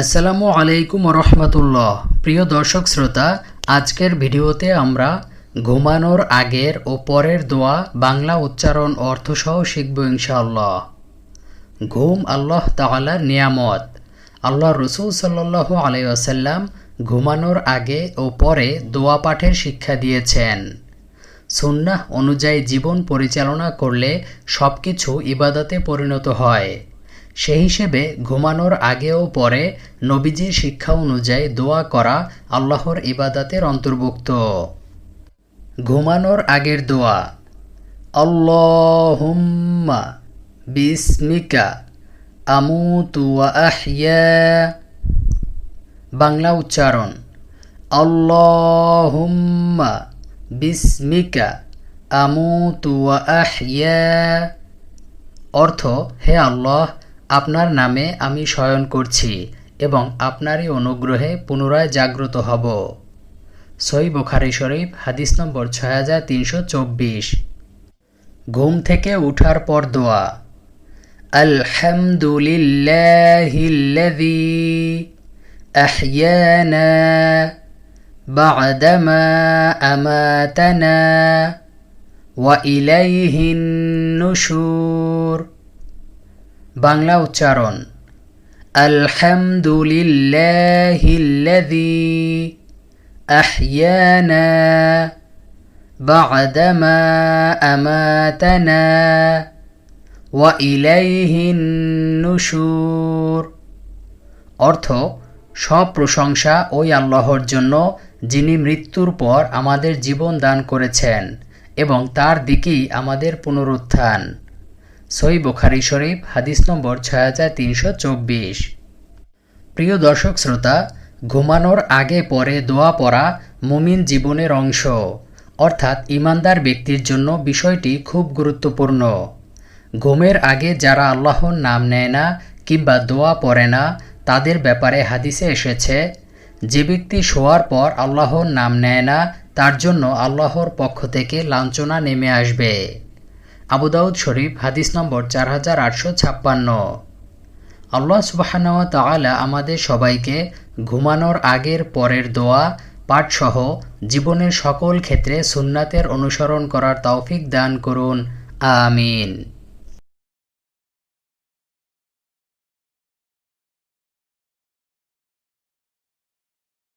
আসসালামু আলাইকুম রহমতুল্লাহ প্রিয় দর্শক শ্রোতা, আজকের ভিডিওতে আমরা ঘুমানোর আগের ও পরের দোয়া, বাংলা উচ্চারণ, অর্থসহ শিখব ইনশাআল্লাহ। ঘুম আল্লাহ তাআলার নিয়ামত। আল্লাহ রসুল সাল্লাহ আলাইসাল্লাম ঘুমানোর আগে ও পরে দোয়া পাঠের শিক্ষা দিয়েছেন। সুন্নাহ অনুযায়ী জীবন পরিচালনা করলে সব কিছু ইবাদতে পরিণত হয়। সেই হিসেবে ঘুমানোর আগে ও পরে নবীজির শিক্ষা অনুযায়ী দোয়া করা আল্লাহর ইবাদাতের অন্তর্ভুক্ত। ঘুমানোর আগের দোয়া, আল্লাহুম্মা বিসমিকা আমুতু ওয়া আহইয়া। বাংলা উচ্চারণ, আল্লাহুম্মা বিসমিকা আমুতু ওয়া আহইয়া। অর্থ, হে আল্লাহ আপনার নামে আমি শয়ন করছি এবং আপনারই অনুগ্রহে পুনরায় জাগ্রত হব। সই বোখারি শরীফ, হাদিস নম্বর ছয় হাজার তিনশো চব্বিশ। ঘুম থেকে উঠার পর দোয়া। আলহামদুলিল্লাহিল্লাযী আহইয়ানা বা'দামা আমাতানা ওয়া ইলাইহিন নুশুর। বাংলা উচ্চারণ। আলহামদুলিল্লাহিল্লাযী আহইয়ানা বা'দামা আমাতানা ওয়া ইলাইহিন নুশুর। অর্থ, সব প্রশংসা ওই আল্লাহর জন্য যিনি মৃত্যুর পর আমাদের জীবন দান করেছেন এবং তার দিকেই আমাদের পুনরুত্থান। সই বোখারি শরীফ, হাদিস নম্বর ছয় হাজার তিনশো চব্বিশ। প্রিয় দর্শক শ্রোতা, ঘুমানোর আগে পরে দোয়া পড়া মুমিন জীবনের অংশ, অর্থাৎ ইমানদার ব্যক্তির জন্য বিষয়টি খুব গুরুত্বপূর্ণ। ঘুমের আগে যারা আল্লাহর নাম নেয় না কিংবা দোয়া পড়ে না, তাদের ব্যাপারে হাদিসে এসেছে, যে ব্যক্তি শোয়ার পর আল্লাহর নাম নেয় না, তার জন্য আল্লাহর পক্ষ থেকে লাঞ্ছনা নেমে আসবে। আবুদাউদ শরীফ, হাদিস নম্বর চার হাজার আটশো ছাপ্পান্ন। আল্লাহ সুবাহান তালা আমাদের সবাইকে ঘুমানোর আগের পরের দোয়া, পাঠসহ জীবনের সকল ক্ষেত্রে সুন্নাতের অনুসরণ করার তৌফিক দান করুন। আমিন।